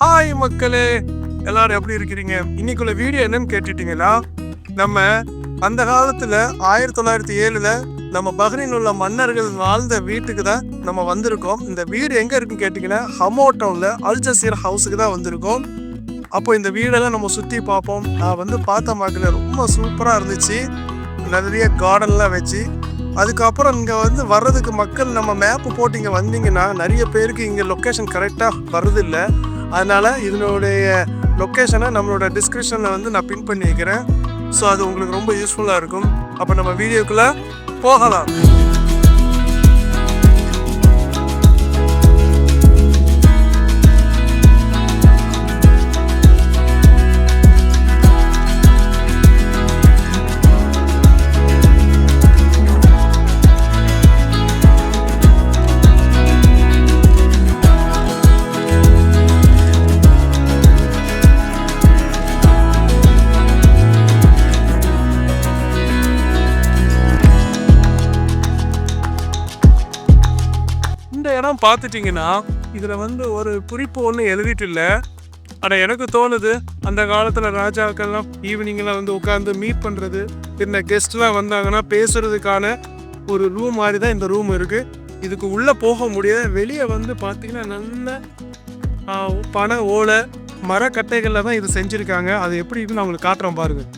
Hi மக்களே. எல்லாரும் எப்படி இருக்கிறீங்க? இன்னைக்குள்ள வீடியோ என்னன்னு கேட்டுட்டீங்களா? நம்ம அந்த காலத்துல ஆயிரத்தி தொள்ளாயிரத்தி ஏழுல நம்ம பஹ்ரைன் உள்ள மன்னர்கள் வாழ்ந்த வீட்டுக்கு தான் நம்ம வந்திருக்கோம். இந்த வீடு எங்க இருக்குன்னு கேட்டீங்கன்னா ஹமோ டவுன்ல அல் ஜசீர் ஹவுஸுக்கு தான் வந்திருக்கோம். அப்போ இந்த வீடெல்லாம் நம்ம சுத்தி பார்ப்போம். நான் வந்து பார்த்த மக்கள் ரொம்ப சூப்பரா இருந்துச்சு. நிறைய கார்டன்லாம் வச்சு. அதுக்கப்புறம் இங்கே வந்து வர்றதுக்கு மக்கள் நம்ம மேப்பு போட்டு இங்கே வந்தீங்கன்னா நிறைய பேருக்கு இங்கே லொக்கேஷன் கரெக்டாக வர்றதில்லை. அதனால் இதனுடைய லொக்கேஷனை நம்மளோட டிஸ்கிரிப்ஷனில் வந்து நான் பின் பண்ணி வைக்கிறேன் ஸோ அது உங்களுக்கு ரொம்ப யூஸ்ஃபுல்லாக இருக்கும். அப்போ நம்ம வீடியோக்குள்ளே போகலாம். பார்த்துட்டிங்கன்னா இதில் வந்து ஒரு குறிப்பு ஒன்றும் எழுதிட்டு இல்லை ஆனால் எனக்கு தோணுது அந்த காலத்தில் ராஜாக்கள்லாம் ஈவினிங்கில் வந்து உட்காந்து மீட் பண்ணுறது என்ன கெஸ்ட்லாம் வந்தாங்கன்னா பேசுகிறதுக்கான ஒரு ரூம் மாதிரி தான் இந்த ரூம் இருக்குது இதுக்கு உள்ளே போக முடியாது வெளியே வந்து பார்த்தீங்கன்னா நல்ல பனை ஓலை மரக்கட்டைகளில் தான் இது செஞ்சுருக்காங்க. அது எப்படி இருக்குன்னு அவங்களுக்கு காட்டுறோம் பாருங்கள்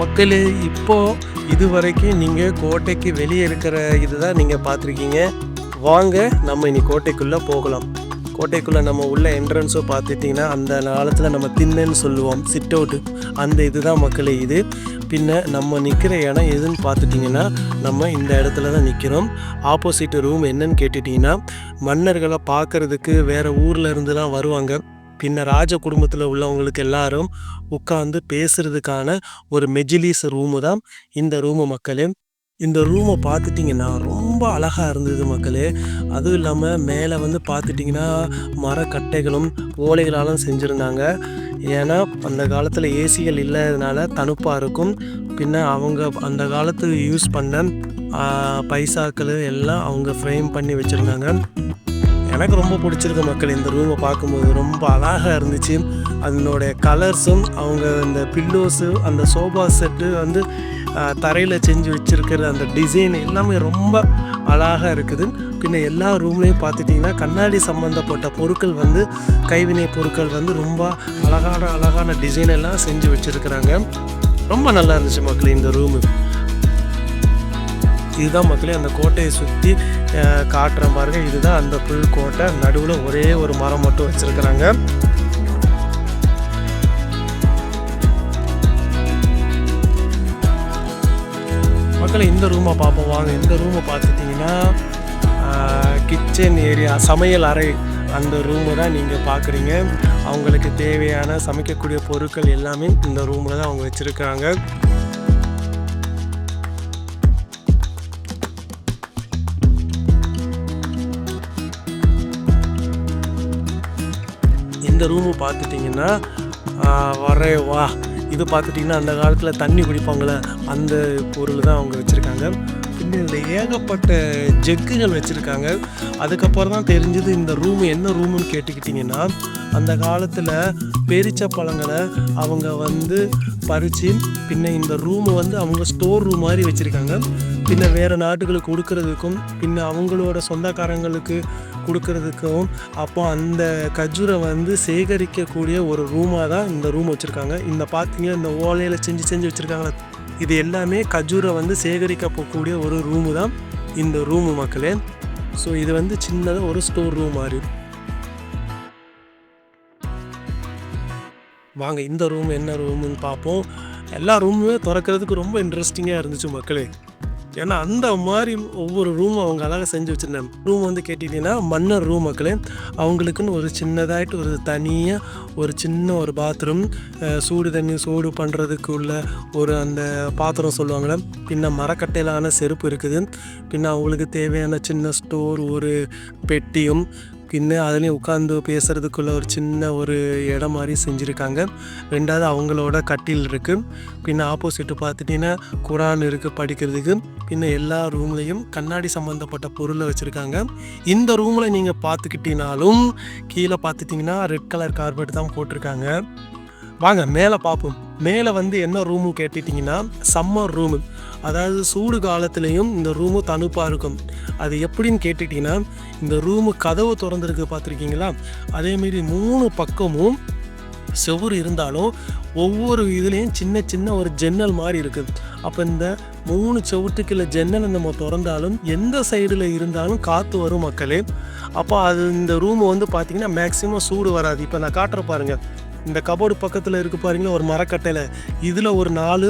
மக்களே இப்போது இது வரைக்கும் நீங்கள் கோட்டைக்கு வெளியே இருக்கிற இதுதான் நீங்கள் பார்த்துருக்கீங்க. வாங்க நம்ம இனி கோட்டைக்குள்ளே போகலாம். கோட்டைக்குள்ளே நம்ம உள்ள என்ட்ரன்ஸோ பார்த்துட்டிங்கன்னா அந்த காலத்தில் நம்ம தின்னன்னு சொல்லுவோம் சிட் அவுட்டு அந்த இதுதான் மக்களே இது. பின்ன நம்ம நிற்கிற இடம் எதுன்னு பார்த்துட்டிங்கன்னா நம்ம இந்த இடத்துல தான் நிற்கிறோம் ஆப்போசிட் ரூம் என்னன்னு கேட்டுட்டிங்கன்னா மன்னர்களை பார்க்கறதுக்கு வேறு ஊரில் இருந்துலாம் வருவாங்க. பின்ன ராஜ குடும்பத்தில் உள்ளவங்களுக்கு எல்லாரும் உட்காந்து பேசுறதுக்கான ஒரு மெஜிலிஸ் ரூமு தான் இந்த ரூமு மக்களே. இந்த ரூமை பார்த்துட்டிங்கன்னா ரொம்ப அழகாக இருந்தது மக்களே. அதுவும் இல்லாமல் மேலே வந்து பார்த்துட்டிங்கன்னா மரக்கட்டைகளும் ஓலைகளாலும் செஞ்சுருந்தாங்க. ஏன்னா அந்த காலத்தில் ஏசிகள் இல்லாததுனால தணுப்பாக இருக்கும். பின்ன அவங்க அந்த காலத்து யூஸ் பண்ண பைசாக்கள் எல்லாம் அவங்க ஃப்ரேம் பண்ணி வச்சுருந்தாங்க. எனக்கு ரொம்ப பிடிச்சிருக்கு மக்கள் இந்த ரூமை பார்க்கும்போது. ரொம்ப அழகாக இருந்துச்சு. அதனுடைய கலர்ஸும் அவங்க இந்த பில்லோஸு அந்த சோஃபா செட்டு வந்து தரையில் செஞ்சு வச்சுருக்கிற அந்த டிசைன் எல்லாமே ரொம்ப அழகாக இருக்குது. பின்ன எல்லா ரூம்லேயும் பார்த்துட்டிங்கன்னா கண்ணாடி சம்மந்தப்பட்ட பொருட்கள் வந்து கைவினை பொருட்கள் வந்து ரொம்ப அழகான அழகான டிசைன் எல்லாம் செஞ்சு வச்சுருக்குறாங்க. ரொம்ப நல்லா இருந்துச்சு மக்கள் இந்த ரூமு இதுதான் மக்களே அந்த கோட்டையை சுற்றி காட்டுற பாருங்க இதுதான் அந்த புல் கோட்டை நடுவில் ஒரே ஒரு மரம் மட்டும் வச்சுருக்குறாங்க. மக்களை இந்த ரூமை பார்ப்போம். வாங்க இந்த ரூமை பார்த்துட்டிங்கன்னா கிச்சன் ஏரியா சமையல் அறை அந்த ரூமு தான் நீங்கள் பார்க்குறீங்க. அவங்களுக்கு தேவையான சமைக்கக்கூடிய பொருட்கள் எல்லாமே இந்த ரூமில் தான் அவங்க வச்சுருக்காங்க இந்த ரூமு பார்த்துட்டிங்கன்னா வரே வா. இது பார்த்துட்டிங்கன்னா அந்த காலத்தில் தண்ணி குடிப்பாங்களே அந்த பொருள் தான் அவங்க வச்சுருக்காங்க. பின்ன ஏகப்பட்ட ஜெக்குகள் வச்சுருக்காங்க. அதுக்கப்புறம் தான் தெரிஞ்சது இந்த ரூம் என்ன ரூமுன்னு கேட்டுக்கிட்டிங்கன்னா அந்த காலத்தில் பெரிச்ச பழங்களை அவங்க வந்து பறித்து பின்ன இந்த ரூமை வந்து அவங்க ஸ்டோர் ரூம் மாதிரி வச்சுருக்காங்க. பின்ன வேறு நாட்டுகளுக்கு கொடுக்கறதுக்கும் பின்ன அவங்களோட சொந்தக்காரங்களுக்கு கொடுக்கறதுக்கும் அப்போ அந்த கஜூரை வந்து சேகரிக்கக்கூடிய ஒரு ரூமாக தான் இந்த ரூம் வச்சுருக்காங்க. இந்த பார்த்தீங்கன்னா இந்த ஓலையில் செஞ்சு செஞ்சு வச்சுருக்காங்களே இது எல்லாமே கஜூரை வந்து சேகரிக்க போகக்கூடிய ஒரு ரூமு தான் இந்த ரூமு மக்களே. ஸோ இது வந்து சின்னதாக ஒரு ஸ்டோர் ரூம் மாதிரி. வாங்க இந்த ரூம் என்ன ரூமுன்னு பார்ப்போம். எல்லா ரூமுமே திறக்கிறதுக்கு ரொம்ப இன்ட்ரெஸ்டிங்காக இருந்துச்சு மக்களே. ஏன்னா அந்த மாதிரி ஒவ்வொரு ரூமும் அவங்க அழகாக செஞ்சு வச்சுருந்தாங்க. ரூம் வந்து கேட்டிங்கன்னா மன்னர் ரூம் மக்களே. அவங்களுக்குன்னு ஒரு சின்னதாகிட்டு ஒரு தனியாக ஒரு சின்ன ஒரு பாத்ரூம் சூடு தண்ணி சூடு பண்ணுறதுக்கு உள்ள ஒரு அந்த பாத்திரம் சொல்லுவாங்களே பின்ன மரக்கட்டையிலான செருப்பு இருக்குது. பின்ன அவங்களுக்கு தேவையான சின்ன ஸ்டோர் ஒரு பெட்டியும் பின்ன அதுலேயும் உட்காந்து பேசுகிறதுக்குள்ள ஒரு சின்ன ஒரு இடம் மாதிரி செஞ்சுருக்காங்க. ரெண்டாவது அவங்களோட கட்டில் இருக்குது பின்ன ஆப்போசிட்டு பார்த்துட்டிங்கன்னா குரான் இருக்குது படிக்கிறதுக்கு. பின்ன எல்லா ரூம்லேயும் கண்ணாடி சம்மந்தப்பட்ட பொருளை வச்சுருக்காங்க. இந்த ரூமில் நீங்கள் பார்த்துக்கிட்டினாலும் கீழே பார்த்துட்டிங்கன்னா ரெட் கலர் கார்பெட் தான் போட்டிருக்காங்க. வாங்க மேலே பார்ப்போம் மேலே வந்து என்ன ரூமு கேட்டுட்டிங்கன்னா சம்மர் ரூமு அதாவது சூடு காலத்துலேயும் இந்த ரூமு தணுப்பாக இருக்கும். அது எப்படின்னு கேட்டுட்டிங்கன்னா இந்த ரூமு கதவு திறந்துருக்கு பார்த்துருக்கீங்களா? அதேமாரி மூணு பக்கமும் செவ்வறு இருந்தாலும் ஒவ்வொரு இதுலேயும் சின்ன சின்ன ஒரு ஜன்னல் மாதிரி இருக்குது அப்போ இந்த மூணு செவத்துக்குள்ள ஜன்னலை நம்ம திறந்தாலும் எந்த சைடில் இருந்தாலும் காற்று வரும் மக்களே. அப்போ அது இந்த ரூம் வந்து பார்த்திங்கன்னா மேக்ஸிமம் சூடு வராது. இப்போ நான் காட்டுற பாருங்கள் இந்த கபோர்டு பக்கத்தில் இருக்கு பாருங்களா ஒரு மரக்கட்டையில். இதில் ஒரு நாலு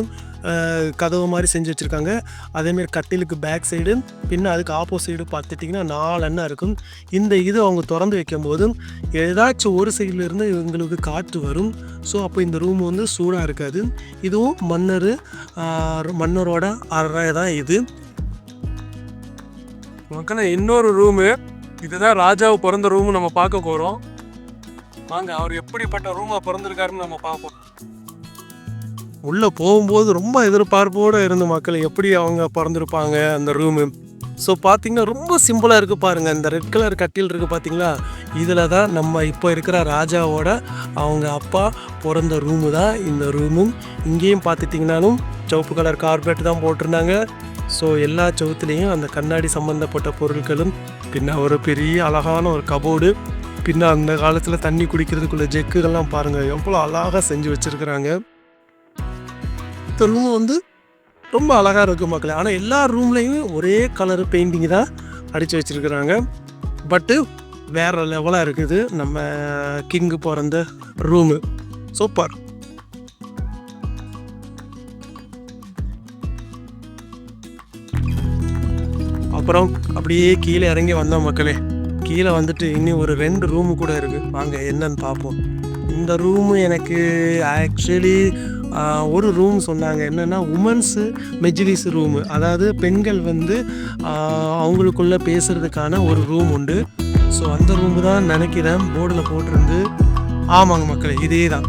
கதவு மாதிரி செஞ்சு வச்சுருக்காங்க. அதேமாரி கட்டிலுக்கு பேக் சைடு பின்ன அதுக்கு ஆப்போசைடு பார்த்துட்டிங்கன்னா நாலு எண்ணெய் இருக்கும். இந்த இது அவங்க திறந்து வைக்கும்போது ஏதாச்சும் ஒரு சைடில் இருந்து இவங்களுக்கு காற்று வரும். ஸோ அப்போ இந்த ரூம் வந்து சூடாக இருக்காது. இதுவும் மன்னர் மன்னரோட அறை தான் இது. மக்கள் இன்னொரு ரூமு இதுதான் ராஜாவு பிறந்த ரூம் நம்ம பார்க்க போகிறோம் வாங்க அவர் எப்படிப்பட்ட ரூமாக பிறந்திருக்காருன்னு நம்ம பார்ப்போம். உள்ளே போகும்போது ரொம்ப எதிர்பார்ப்போடு இருந்த மக்கள் எப்படி அவங்க பிறந்திருப்பாங்க அந்த ரூமு ஸோ பார்த்தீங்கன்னா ரொம்ப சிம்பிளாக இருக்குது பாருங்கள் இந்த ரெட் கலர் கட்டில் இருக்குது பார்த்தீங்களா இதில் தான் நம்ம இப்போ இருக்கிற ராஜாவோட அவங்க அப்பா பிறந்த ரூமு தான் இந்த ரூமும் இங்கேயும் பார்த்துட்டிங்கனாலும் சிவப்பு கலர் கார்பெட் தான் போட்டிருந்தாங்க. ஸோ எல்லா சவுத்துலேயும் அந்த கண்ணாடி சம்மந்தப்பட்ட பொருட்களும் பின்ன ஒரு பெரிய அழகான ஒரு கபோர்டு பின்ன அந்த காலத்தில் தண்ணி குடிக்கிறதுக்குள்ள ஜெக்குகள்லாம் பாருங்கள் எவ்வளோ அழகாக செஞ்சு வச்சுருக்குறாங்க. இந்த ரூம் வந்து ரொம்ப அழகாக இருக்கும் மக்களே. ஆனால் எல்லா ரூம்லேயும் ஒரே கலர் பெயிண்டிங் தான் அடித்து வச்சுருக்குறாங்க. பட்டு வேறு லெவலாக இருக்குது. நம்ம கிங்கு பிறந்த ரூமு சூப்பர் அப்புறம் அப்படியே கீழே இறங்கி வந்தோம் மக்களே. கீழே வந்துட்டு இனி ஒரு ரெண்டு ரூமு கூட இருக்குது வாங்க என்னன்னு பார்ப்போம். இந்த ரூமு எனக்கு ஆக்சுவலி ஒரு ரூம் சொன்னாங்க. என்னென்னா உமன்ஸு மெஜிலிஸ் ரூமு அதாவது பெண்கள் வந்து அவங்களுக்குள்ளே அவங்களுக்குள்ள பேசுகிறதுக்கான ஒரு ரூம் உண்டு. ஸோ அந்த ரூம் தான் நினைக்கிறேன். போர்டில் போட்டிருந்து. ஆமாங்க மக்களே இதே தான்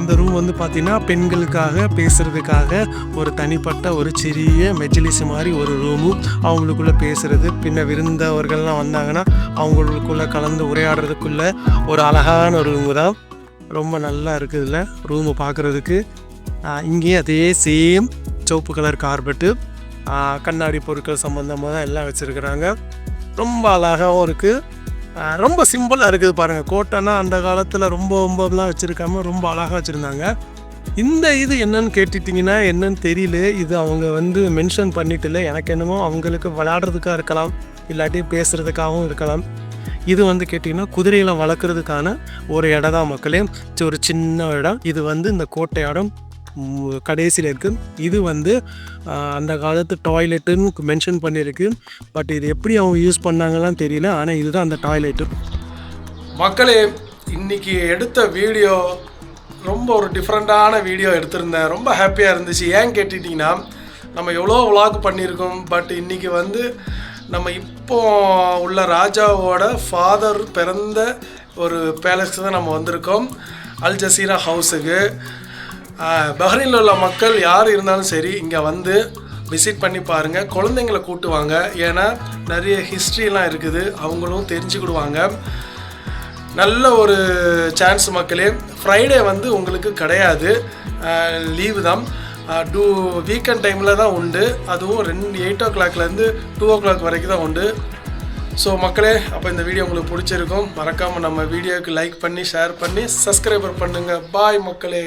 இந்த ரூம் வந்து பார்த்தீங்கன்னா பெண்களுக்காக பேசுகிறதுக்காக ஒரு தனிப்பட்ட ஒரு சிறிய மெஜிலிஸ் மாதிரி ஒரு ரூமும் அவங்களுக்குள்ள பேசுறது பின்ன விருந்தவர்கள்லாம் வந்தாங்கன்னா அவங்களுக்குள்ள கலந்து உரையாடுறதுக்குள்ள ஒரு அழகான ஒரு ரூமு தான். ரொம்ப நல்லா இருக்குதுல்ல ரூமு பார்க்குறதுக்கு இங்கேயும் அதே சேம் சிவப்பு கலர் கார்பெட்டு கண்ணாடி பொருட்கள் சம்மந்தமாக தான் எல்லாம் வச்சுருக்குறாங்க. ரொம்ப அழகாகவும் இருக்குது ரொம்ப சிம்பிளாக இருக்குது பாருங்கள் கோட்டைனா அந்த காலத்தில் ரொம்ப ரொம்பலாம் வச்சுருக்காம ரொம்ப அழகாக வச்சுருந்தாங்க. இந்த இது என்னன்னு கேட்டுட்டிங்கன்னா என்னன்னு தெரியல. இது அவங்க வந்து மென்ஷன் பண்ணிட்டுல எனக்கு என்னமோ அவங்களுக்கு விளையாடுறதுக்காக இருக்கலாம். இல்லாட்டி பேசுகிறதுக்காகவும் இருக்கலாம். இது வந்து கேட்டிங்கன்னா குதிரைகளை வளர்க்குறதுக்கான ஒரு இடம் தான் மக்களே ஒரு சின்ன இடம். இது வந்து இந்த கோட்டை இடம் கடைசியில் இருக்குது இது வந்து அந்த காலத்து டாய்லெட்டுன்னு மென்ஷன் பண்ணியிருக்கு பட் இது எப்படி அவங்க யூஸ் பண்ணாங்கலாம் தெரியல. ஆனால் இதுதான் அந்த டாய்லெட்டு மக்களே இன்னைக்கு எடுத்த வீடியோ ரொம்ப ஒரு டிஃப்ரெண்ட்டான வீடியோ எடுத்திருந்தேன். ரொம்ப ஹாப்பியாக இருந்துச்சு. ஏன் கேட்டுட்டிங்கன்னா நம்ம எவ்வளோ vlog பண்ணியிருக்கோம். பட் இன்றைக்கி வந்து நம்ம இப்போ உள்ள ராஜாவோட ஃபாதர் பிறந்த ஒரு பேலஸ்க்கு தான் நம்ம வந்திருக்கோம். அல் ஜசீரா ஹவுஸுக்கு பஹ்ரைனில் உள்ள மக்கள் யார் இருந்தாலும் சரி இங்கே வந்து விசிட் பண்ணி பாருங்கள் குழந்தைங்கள கூட்டுவாங்க. ஏன்னா நிறைய ஹிஸ்ட்ரிலாம் இருக்குது. அவங்களும் தெரிஞ்சுக்கிடுவாங்க. நல்ல ஒரு சான்ஸ் மக்களே. ஃப்ரைடே வந்து உங்களுக்கு கிடையாது. லீவு தான். டூ வீக்கெண்ட் டைமில் தான் உண்டு. அதுவும் ரெண்டு எயிட் ஓ கிளாக்லேருந்து டூ ஓ கிளாக் வரைக்கும் தான் உண்டு. ஸோ மக்களே அப்போ இந்த வீடியோ உங்களுக்கு பிடிச்சிருக்கும். மறக்காமல் நம்ம வீடியோவுக்கு லைக் பண்ணி ஷேர் பண்ணி சப்ஸ்கிரைபர் பண்ணுங்கள் பாய் மக்களே.